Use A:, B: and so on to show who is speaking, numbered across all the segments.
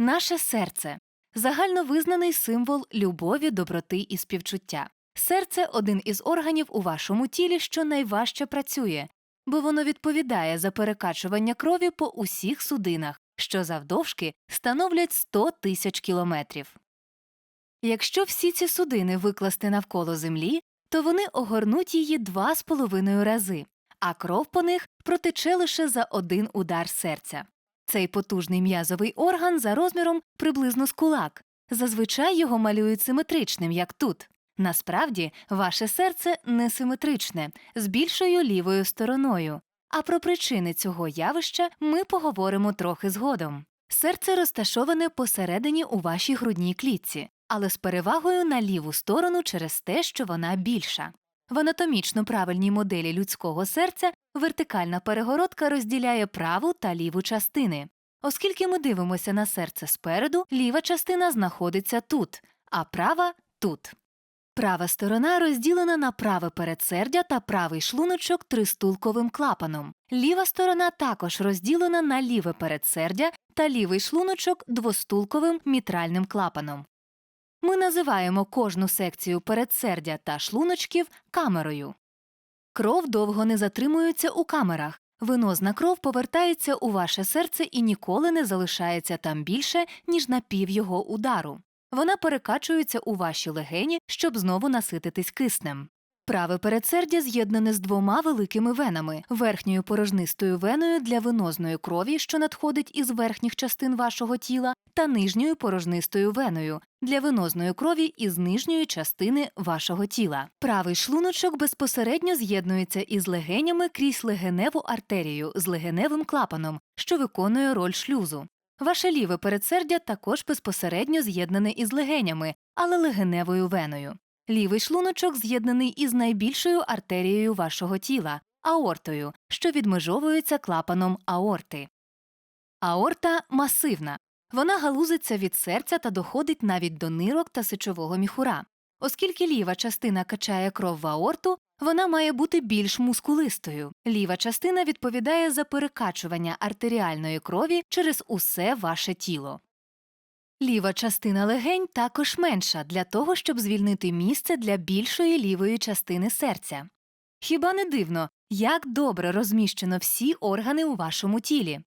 A: Наше серце загальновизнаний символ любові, доброти і співчуття. Серце один із органів у вашому тілі, що найважче працює, бо воно відповідає за перекачування крові по усіх судинах, що завдовжки становлять 100 тисяч кілометрів. Якщо всі ці судини викласти навколо землі, то вони огорнуть її два з половиною рази, а кров по них протече лише за один удар серця. Цей потужний м'язовий орган за розміром приблизно з кулак. Зазвичай його малюють симетричним, як тут. Насправді, ваше серце несиметричне, з більшою лівою стороною. А про причини цього явища ми поговоримо трохи згодом. Серце розташоване посередині у вашій грудній клітці, але з перевагою на ліву сторону через те, що вона більша. В анатомічно правильній моделі людського серця вертикальна перегородка розділяє праву та ліву частини. Оскільки ми дивимося на серце спереду, ліва частина знаходиться тут, а права тут. Права сторона розділена на праве передсердя та правий шлуночок тристулковим клапаном. Ліва сторона також розділена на ліве передсердя та лівий шлуночок двостулковим мітральним клапаном. Ми називаємо кожну секцію передсердя та шлуночків камерою. Кров довго не затримується у камерах. Венозна кров повертається у ваше серце і ніколи не залишається там більше, ніж на пів його удару. Вона перекачується у ваші легені, щоб знову насититись киснем. Праве передсердя з'єднане з двома великими венами верхньою порожнистою веною для венозної крові, що надходить із верхніх частин вашого тіла, та нижньою порожнистою веною для венозної крові із нижньої частини вашого тіла. Правий шлуночок безпосередньо з'єднується із легенями крізь легеневу артерію з легеневим клапаном, що виконує роль шлюзу. Ваше ліве передсердя також безпосередньо з'єднане із легенями, але легеневою веною. Лівий шлуночок з'єднаний із найбільшою артерією вашого тіла аортою, що відмежовується клапаном аорти. Аорта масивна. Вона галузиться від серця та доходить навіть до нирок та сечового міхура. Оскільки ліва частина качає кров в аорту, вона має бути більш мускулистою. Ліва частина відповідає за перекачування артеріальної крові через усе ваше тіло. Ліва частина легень також менша для того, щоб звільнити місце для більшої лівої частини серця. Хіба не дивно, як добре розміщено всі органи у вашому тілі?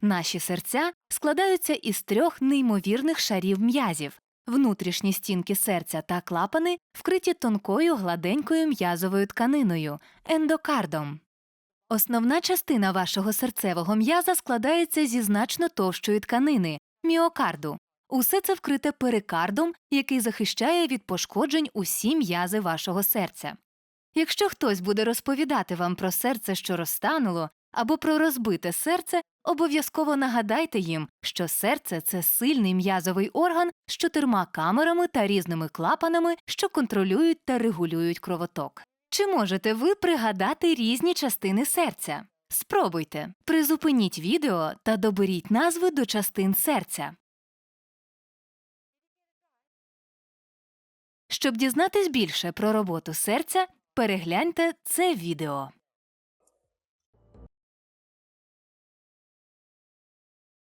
A: Наші серця складаються із трьох неймовірних шарів м'язів. Внутрішні стінки серця та клапани вкриті тонкою гладенькою м'язовою тканиною ендокардом. Основна частина вашого серцевого м'яза складається зі значно товщої тканини міокарду. Усе це вкрите перикардом, який захищає від пошкоджень усі м'язи вашого серця. Якщо хтось буде розповідати вам про серце, що розтануло, або про розбите серце, обов'язково нагадайте їм, що серце це сильний м'язовий орган з чотирма камерами та різними клапанами, що контролюють та регулюють кровоток. Чи можете ви пригадати різні частини серця? Спробуйте, призупиніть відео та доберіть назви до частин серця. Щоб дізнатись більше про роботу серця, перегляньте це відео.